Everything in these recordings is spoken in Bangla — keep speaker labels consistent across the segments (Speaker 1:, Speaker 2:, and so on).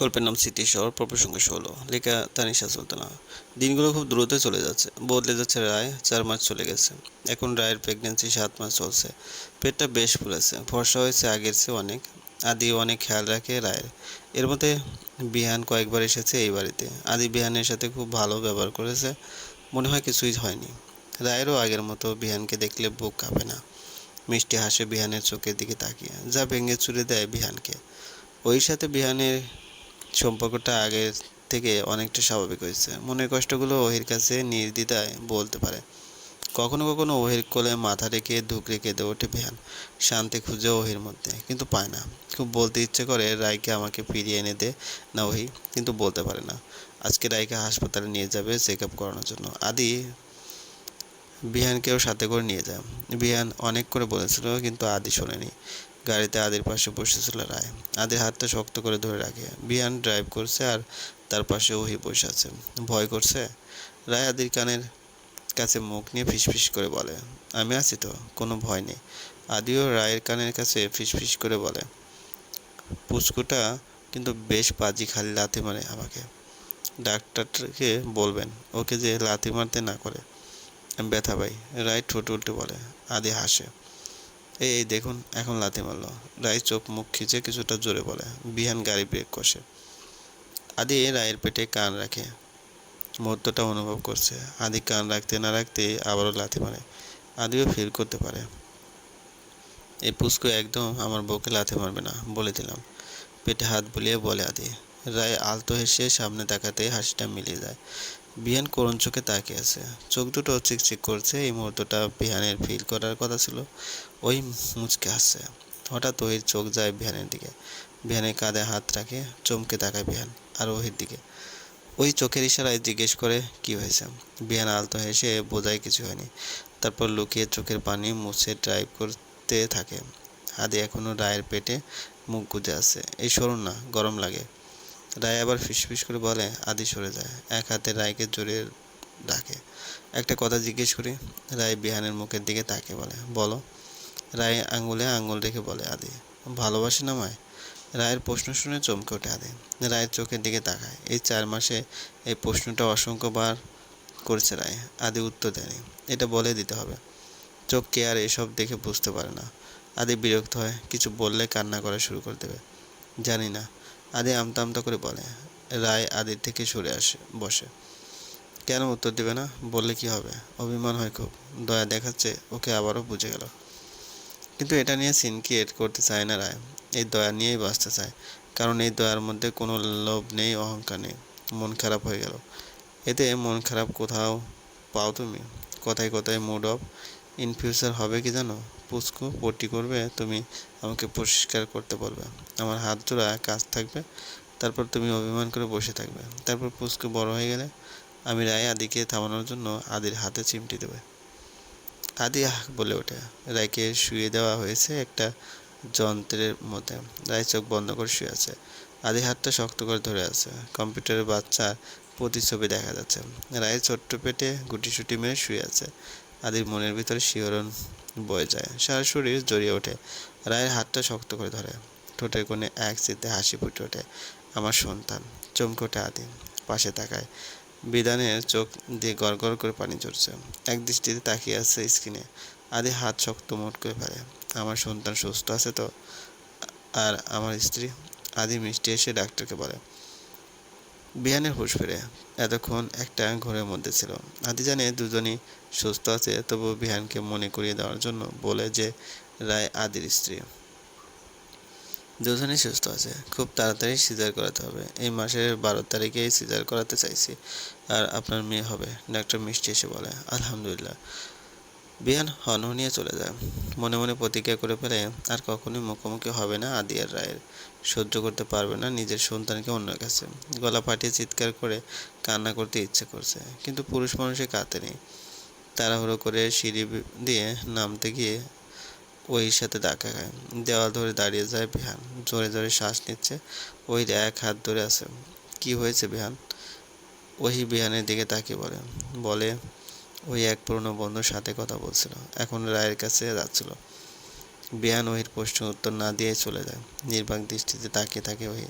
Speaker 1: গল্পের নাম স্মৃতি শহর প্রসঙ্গ ষোলো। লেখা তানিশা সুলতানা। দিনগুলো খুব দ্রুত চলে যাচ্ছে, বদলে যাচ্ছে রায়, চার মাস চলে গেছে। এখন রায়ের প্রেগনেন্সি সাত মাস চলছে। পেটটা বেশ ফুলেছে ফর্সা হয়েছে আগের চেয়ে অনেক। আদি অনেক খেয়াল রাখে রায়ের। এর মধ্যে বিহান কয়েকবার এসেছে এই বাড়িতে। আদি বিহানের সাথে খুব ভালো ব্যবহার করেছে, মনে হয় কিছুই হয়নি। রায়েরও আগের মতো বিহানকে দেখলে বুক কাঁপে না। মিষ্টি হাসে বিহানের চোখের দিকে তাকিয়ে, যা ভেঙে চুরে দেয় বিহানকে। ওই সাথে বিহানের সম্পর্কটা আগের থেকে অনেকটা স্বাভাবিক হয়েছে। মনের কষ্টগুলো ওহির কাছে নির্দ্বিধায় বলতে পারে। কখনো কখনো ওহির কোলে মাথা রেখে ধুকরে কেঁদে ওঠে বিহান শান্তি খুঁজে ওহির মধ্যে, কিন্তু পায় না। খুব বলতে ইচ্ছে করে, রায়কে আমাকে ফিরিয়ে এনে দে। না ওহি, কিন্তু বলতে পারে না। আজকে রায়কে হাসপাতালে নিয়ে যাবে চেক আপ করানোর জন্য। আদি বিহানকেও সাথে করে নিয়ে যায়। বিহান অনেক করে বলেছিল, কিন্তু আদি শোনেনি। গাড়িতে আদির পাশে বসেছিল রায়। আদির হাতটা শক্ত করে ধরে রাখে। বিহান ড্রাইভ করছে আর তার পাশে ওহি বসে আছে। ভয় করছে? রায় আদির কানের কাছে মুখ নিয়ে ফিসফিস করে বলে, আমি আছি তো, কোনো ভয় নেই। আদিও রায়ের কানের কাছে ফিসফিস করে বলে, পুচকুটা কিন্তু বেশ বাজি খালি লাথি মারে আমাকে। ডাক্তারকে বলবেন, ওকে যে লাথি মারতে না করে। ব্যথা পাই। রায় ঠোঁট উল্টে বলে, আদি হাসে। এই দেখুন, এখন লাথি মারলো। রায় চোখ মুখ খিচে কিছুটা জোরে বলে, বিহান গাড়ি ব্রেক কষে। আদি রায়ের পেটে কান রাখে। মুহূর্তটা অনুভব করছে। আদি কান রাখতে না রাখতে আবারও লাথি মারে। আদিও ফিল করতে পারে। এই পুস্কু একদম আমার বউকে লাথি মারবে না, বলে দিলাম। পেটে হাত বুলিয়ে বলে আদি। রায় আলতো হেসে সামনে তাকাতে হাসিটা মিলিয়ে যায়। বিহান করুণ চোখে তাকিয়ে আছে। চোখ দুটো চিকচিক করছে, এই মুহূর্তটা বিহানের ফিল করার কথা ছিল। ওই মুচকে আসছে হঠাৎ ওহির চোখ যায় বিহানের দিকে। বিহানের কাঁধে হাত রাখে, চমকে তাকায় বিহান আর ওহির দিকে। ওই চোখের ইশারায় জিজ্ঞেস করে, কি হয়েছে? বিহান আলতো হেসে বোঝায় কিছু হয়নি। তারপর লুকিয়ে চোখের পানি মুছে ড্রাইভ করতে থাকে। আদি এখনও রায়ের পেটে মুখ গুজে আছে। এই সরুন না, গরম লাগে। রায় আবার ফিসফিস করে বলে, আদি সরে যায়। এক হাতে রায়কে জোরে ডাকে। একটা কথা জিজ্ঞেস করি, রায় বিহানের মুখের দিকে তাকে বলে, বলো। রায় আঙুলে আঙুল রেখে বলে, আদি, ভালোবাসি না মায় রায়ের প্রশ্ন শুনে চমকে ওঠে আদি। রায়ের চোখের দিকে তাকায়। এই চার মাসে এই প্রশ্নটা অসংখ্যবার করেছে রায়। আদি উত্তর দেয়নি। এটা বলে দিতে হবে। চোখ কে আর এসব দেখে বুঝতে পারে না। আদি বিরক্ত হয়। কিছু বললে কান্না করা শুরু করে দেবে। জানি না। আদি আমতা আমতা করে বলে, রায় আদির থেকে সরে আসে, বসে। কেন উত্তর দেবে না? বললে কি হবে? অভিমান হয় খুব। দয়া দেখাচ্ছে, ওকে আবারও বুঝে গেল। কিন্তু এটা নিয়ে সিন ক্রিয়েট করতে চায় না রায়। এই দয়া নিয়েই বাঁচতে চায়। কারণ এই দয়ার মধ্যে কোনো লোভ নেই, অহংকার নেই। মন খারাপ হয়ে গেল। এতে মন খারাপ কোথাও পাও তুমি? কথায় কথায় মুড অফ ইন ফিউচার হবে কি জানো? পুচকু পটি করবে, তুমি আমাকে পরিষ্কার করতে বলবে। আমার হাত জোড়া কাজ থাকবে, তারপর তুমি অভিমান করে বসে থাকবে। তারপর পুচকু বড় হয়ে গেলে আমি রায় আদিকে থামানোর জন্য আদির হাতে চিমটি দেবে। আদি আহ বলে ওঠে, রায়কে শুয়ে দেওয়া হয়েছে একটা যন্ত্রের মধ্যে। রায় চোখ বন্ধ করে শুয়ে আছে। আদি হাতটা শক্ত করে ধরে আছে। কম্পিউটারের বাচ্চার প্রতিছবি দেখা যাচ্ছে। রায়ের ছোট্ট পেটে গুটি গুটিসুটি মেরে শুয়ে আছে। আদির মনের ভিতরে শিহরণ বয়ে যায়। সারা শরীর জড়িয়ে ওঠে, রায়ের হাতটা শক্ত করে ধরে। ঠোঁটের কোণে এক চিতে হাসি ফুটে ওঠে আমার সন্তান, চমকে ওঠে আদি। পাশে তাকায় বিধানের চোখ দিয়ে গড় গড় করে পানি ঝরছে। এক দৃষ্টিতে তাকিয়ে আছে স্ক্রিনে। আদি হাত শক্ত মোট করে ফেলে। আমার সন্তান সুস্থ আছে তো? আর আমার স্ত্রী? আদি মিষ্টি এসে ডাক্তারকে বলে বিহানের হুঁশ ফিরে এতক্ষণ একটা ঘরের মধ্যে ছিল। আদি জানে দুজনই সুস্থ আছে তবু বিহানকে মনে করিয়ে দেওয়ার জন্য বলে যে, রায় আদির স্ত্রী। দুজনেই সুস্থ আছে। খুব তাড়াতাড়ি সিজার করাতে হবে। এই মাসের বারো তারিখেই সিজার করাতে চাইছি। আর আপনার মেয়ে হবে, ডাক্তার মিষ্টি এসে বলে, আলহামদুলিল্লাহ। বিহান হনহনিয়ে চলে যায়। মনে মনে প্রতিজ্ঞা করে ফেলে, আর কখনোই মুখোমুখি হবে না আদিয়ার রায়ের। সহ্য করতে পারবে না নিজের সন্তানকে অন্যের কাছে। গলা ফাটিয়ে চিৎকার করে কান্না করতে ইচ্ছে করছে, কিন্তু পুরুষ মানুষের কাতে নেই তাড়াহুড়ো করে সিঁড়ি দিয়ে নামতে গিয়ে ওই সাথে ধাক্কা খায়। দেওয়াল ধরে দাঁড়িয়ে যায় বিহান। জোরে জোরে শ্বাস নিচ্ছে। ওই এক হাত ধরে আছে। কি হয়েছে বিহান? ওই বিহানের দিকে তাকিয়ে বলে বলে ওই এক পুরনো বন্ধুর সাথে কথা বলছিল। এখন রায়ের কাছে যাচ্ছিল। বিহান ওহির প্রশ্ন উত্তর না দিয়ে চলে যায়। নির্বাক দৃষ্টিতে তাকিয়ে থাকে ওহি।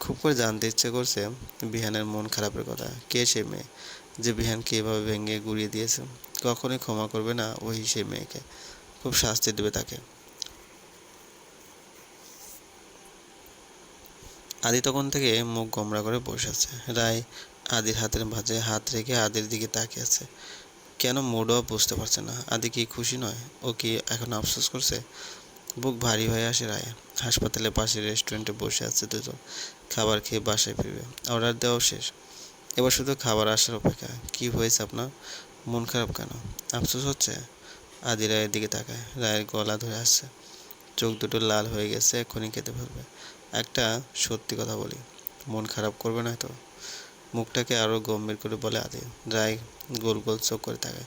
Speaker 1: খুব করে জানতে ইচ্ছে করছে বিহানের মন খারাপের কথা। কে সে মেয়ে? যে বিহানকে এভাবে ভেঙে গুড়িয়ে দিয়েছে। কখনোই ক্ষমা করবে না ওই সেই মেয়েকে। খুব শাস্তি দেবে তাকে। আদি তখন থেকে মুখ গোমরা করে বসে আছে। রায় আদির হাতের ভাঁজে হাত রেখে আদির দিকে তাকিয়ে আছে। কেন মোডও বুঝতে পারছে না? আদি কি খুশি নয়? ও কি এখন আফসোস করছে? বুক ভারী হয়ে আসে রায় হাসপাতালে পাশের রেস্টুরেন্টে বসে আছে দুজন। খাবার খেয়ে বাসায় ফিরবে। অর্ডার দেওয়াও শেষ। এবার শুধু খাবার আসার অপেক্ষা। কি হয়েছে আপনার? মন খারাপ কেন? আফসোস হচ্ছে? আদি রায়ের দিকে তাকায়। রায়ের গলা ধরে আসছে। চোখ দুটো লাল হয়ে গেছে, এক্ষুনি খেতে ফেলবে একটা সত্যি কথা বলি। মন খারাপ করবে না তো? মুখটাকে আরও গম্ভীর করে বলে আদি। রায় গোল গোল চোখ করে থাকে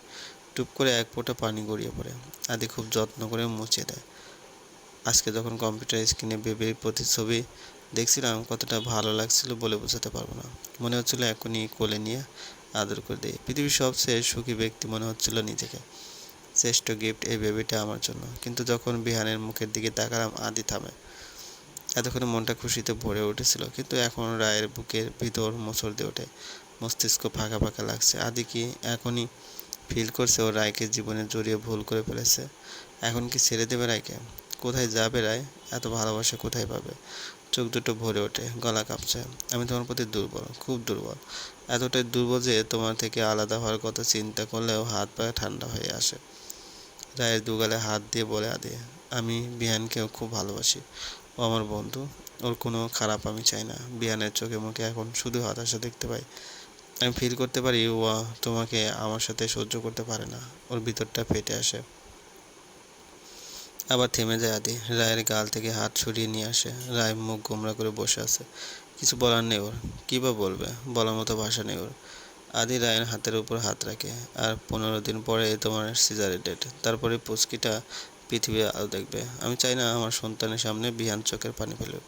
Speaker 1: টুপ করে এক ফোঁটা পানি গড়িয়ে পড়ে। আদি খুব যত্ন করে মুছে দেয়। আজকে যখন কম্পিউটার স্ক্রিনে বেবির প্রতিচ্ছবি দেখছিলাম, কতটা ভালো লাগছিল বলে বোঝাতে পারব না। মনে হচ্ছিল এখনই কোলে নিয়ে আদর করে দিই। পৃথিবীর সবচেয়ে সুখী ব্যক্তি মনে হচ্ছিল নিজেকে। শ্রেষ্ঠ গিফট এই বেবিটা আমার জন্য। কিন্তু যখন বিহানের মুখের দিকে তাকালাম, আদি থামে। এতক্ষণে মনটা খুশিতে ভরে উঠেছিল, কিন্তু এখন রায়ের বুকের ভিতর মোচড় দিয়ে ওঠে। মস্তিষ্ক ফাঁকা ফাঁকা লাগছে। আদি কি এখনই ফিল করছে ও রায়কে জীবনে জড়িয়ে ভুল করে ফেলেছে। এখন কি ছেড়ে দেবে রায়কে? কোথায় যাবে রায়? এত ভালোবাসা কোথায় পাবে? চোখ দুটো ভরে ওঠে, গলা কাঁপছে। আমি তোমার প্রতি দুর্বল, খুব দুর্বল। এতটাই দুর্বল যে তোমার থেকে আলাদা হওয়ার কথা চিন্তা করলেও হাত পা ঠান্ডা হয়ে আসে। রায়ের দুগালে হাত দিয়ে বলে, আদি, আমি বিহানকেও খুব ভালোবাসি। ও আমার বন্ধু। ওর কোনো খারাপ আমি চাই না। বিহানের চোখে মুখে এখন শুধু হতাশা দেখতে পাই। আমি ফিল করতে পারি ও তোমাকে আমার সাথে সহ্য করতে পারে না। ওর ভিতরটা ফেটে আসে। আবার থেমে যায় আদি। রায়ের গাল থেকে হাত সরিয়ে নিয়ে আসে। রায় মুখ গোমরা করে বসে আছে। কিছু বলার নেই ওর। কী বা বলবে? বলার মতো ভাষা নেই ওর। আদি রায়ের হাতের উপর হাত রাখে। আর পনেরো দিন পরে তোমার সিজারের ডেট তারপরে পুচকিটা পৃথিবী আলো দেখবে। আমি চাই না আমার সন্তানের সামনে বিহান চোখের পানি ফেলুক।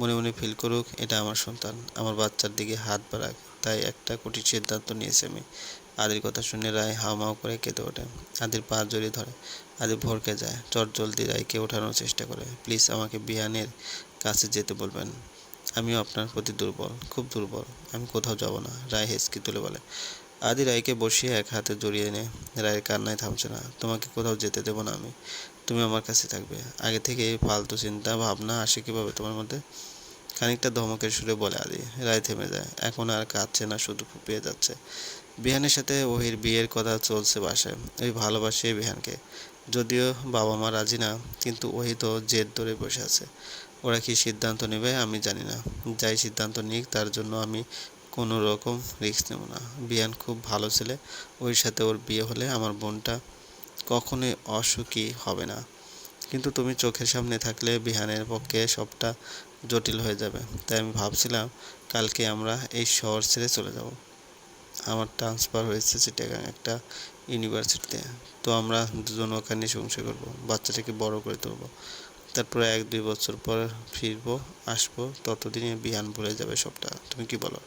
Speaker 1: মনে মনে ফিল করুক, এটা আমার সন্তান। আমার বাচ্চার দিকে হাত বাড়াক। তাই একটা কঠিন সিদ্ধান্ত নিয়েছি আমি। আদির কথা শুনে রায় হাওমাও করে কেঁদে ওঠে। আদির পা জড়িয়ে ধরে। আদি ভরকে যায়। চট জলদি রায়কে ওঠানোর চেষ্টা করে। প্লিজ আমাকে বিহানের কাছে যেতে বলবেন। আমিও আপনার প্রতি দুর্বল, খুব দুর্বল। আমি কোথাও যাব না। রায় হেসকি তুলে বলে। আদি রায়কে বসিয়ে এক হাতে জড়িয়ে এনে, রায়ের কান্নায় থামছে না। তোমাকে কোথাও যেতে দেবো না আমি। তুমি আমার কাছে থাকবে। আগে থেকে এই ফালতু চিন্তা, ভাবনা আসে কীভাবে তোমার মধ্যে? খানিকটা ধমকের সুরে বলে আদি রায় থেমে যায়। এখন আর কাঁদছে না, শুধু ফুপিয়ে যাচ্ছে। বিহানের সাথে ওহির বিয়ের কথা চলছে বাসায়। ওই ভালোবাসে বিহানকে। যদিও বাবা মা রাজি না, কিন্তু ওহি তো জেদ ধরে বসে আছে। ওরা কি সিদ্ধান্ত নেবে আমি জানি না। যাই সিদ্ধান্ত নিক, তার জন্য আমি কোনো রকম রিস্ক নেব না। বিয়ান খুব ভালো ছেলে। ওর সাথে ওর বিয়ে হলে আমার বোনটা কখনোই অসুখী হবে না। কিন্তু তুমি চোখের সামনে থাকলে বিহানের পক্ষে সবটা জটিল হয়ে যাবে। তাই আমি ভাবছিলাম, কালকে আমরা এই শহর ছেড়ে চলে যাব। আমার ট্রান্সফার হয়েছে চিটাগাং একটা ইউনিভার্সিটিতে। তো আমরা দুজন ওখানে সংসার করব, বাচ্চাটাকে বড় করে তুলব। তারপরে এক দুই বছর পর ফিরবো, আসব, ততদিনে বিহান ভুলে যাবে সবটা। তুমি কি বলো?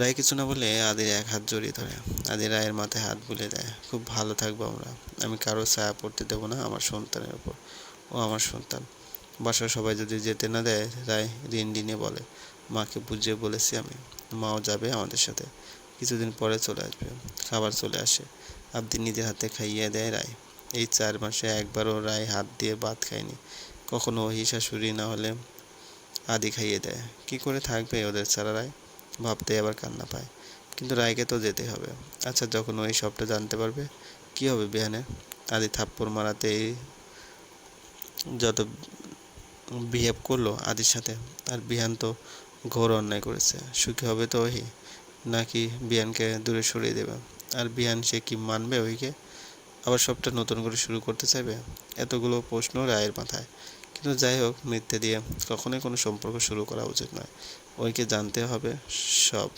Speaker 1: রায় কিছু না বলে আদির এক হাত জড়িয়ে ধরে। আদি রায়ের মাথায় হাত বুলে দেয়, খুব ভালো থাকব আমরা। আমি কারও ছায়া পড়তে দেবো না আমার সন্তানের ওপর ও আমার সন্তান। বাসার সবাই যদি যেতে না দেয়, রায় ঋণ ঋণে বলে, মাকে বুঝিয়ে বলেছি আমি, মাও যাবে আমাদের সাথে। কিছুদিন পরে চলে আসবে, খাবার চলে আসে। আবদি নিজের হাতে খাইয়ে দেয় রায়। এই চার মাসে একবারও রায় হাত দিয়ে ভাত খায়নি। কখনো ওই শাশুড়ি না হলে আদি খাইয়ে দেয়। কি করে থাকবে ওদের ছাড়া রায়? ভাবতে আবার কান্না পায়। কিন্তু রায়কে তো যেতে হবে। আচ্ছা যখন ওই সবটা জানতে পারবে, কি হবে বিহানে আদি থাপ্পড় মারাতে যত বিহেভ করল আদির সাথে, আর বিহান তো ঘোর অন্যায় করেছে। সুখী হবে তো ওই, নাকি বিহানকে দূরে সরিয়ে দেবে? আর বিহান সে কি মানবে ওইকে? আবার সবটা নতুন করে শুরু করতে চাইবে? এতগুলো প্রশ্ন রায়ের মাথায়। কিন্তু যাই হোক, মিথ্যে দিয়ে কখনোই কোনো সম্পর্ক শুরু করা উচিত নয়। ওইকে জানতে হবে সব।